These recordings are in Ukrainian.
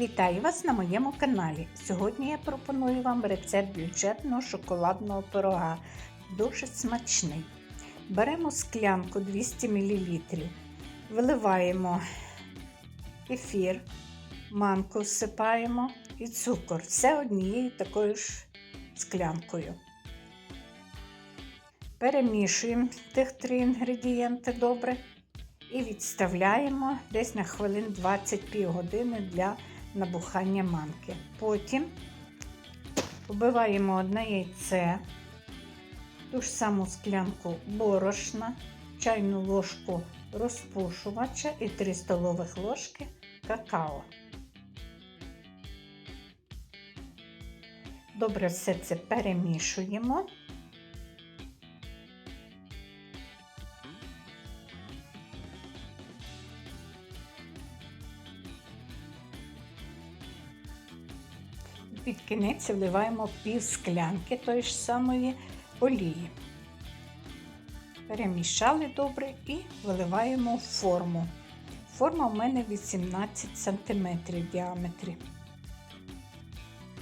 Вітаю вас на моєму каналі. Сьогодні я пропоную вам рецепт бюджетного шоколадного пирога. Дуже смачний. Беремо склянку 200 мл, виливаємо кефір, манку всипаємо і цукор. Все однією такою ж склянкою. Перемішуємо тих три інгредієнти добре і відставляємо десь на хвилин 20 години для набухання манки. Потім вбиваємо одне яйце, ту ж саму склянку борошна, чайну ложку розпушувача і 3 столових ложки какао. Добре все це перемішуємо. Під кінець вливаємо пів склянки тої ж самої олії. Перемішали добре і виливаємо форму. Форма в мене 18 см в діаметрі.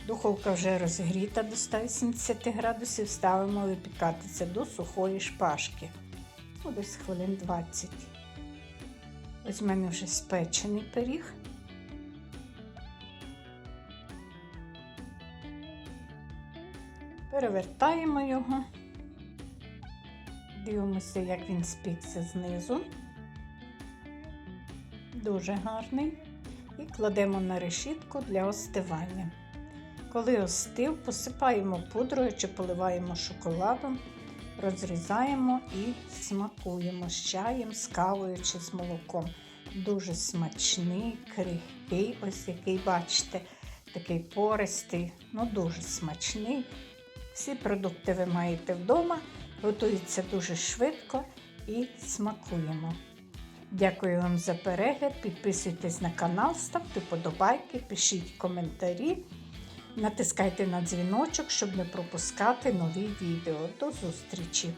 Духовка вже розгріта до 180 градусів, ставимо випікатися до сухої шпажки. Ну, десь хвилин 20. Ось в мене вже спечений пиріг. Перевертаємо його, дивимося, як він спікся знизу. Дуже гарний. І кладемо на решітку для остивання. Коли остив, посипаємо пудрою чи поливаємо шоколадом, розрізаємо і смакуємо з чаєм, з кавою чи з молоком. Дуже смачний, крихкий, ось який, бачите, такий пористий, ну дуже смачний. Всі продукти ви маєте вдома, готується дуже швидко і смакуємо. Дякую вам за перегляд. Підписуйтесь на канал, ставте подобайки, пишіть коментарі, натискайте на дзвіночок, щоб не пропускати нові відео. До зустрічі!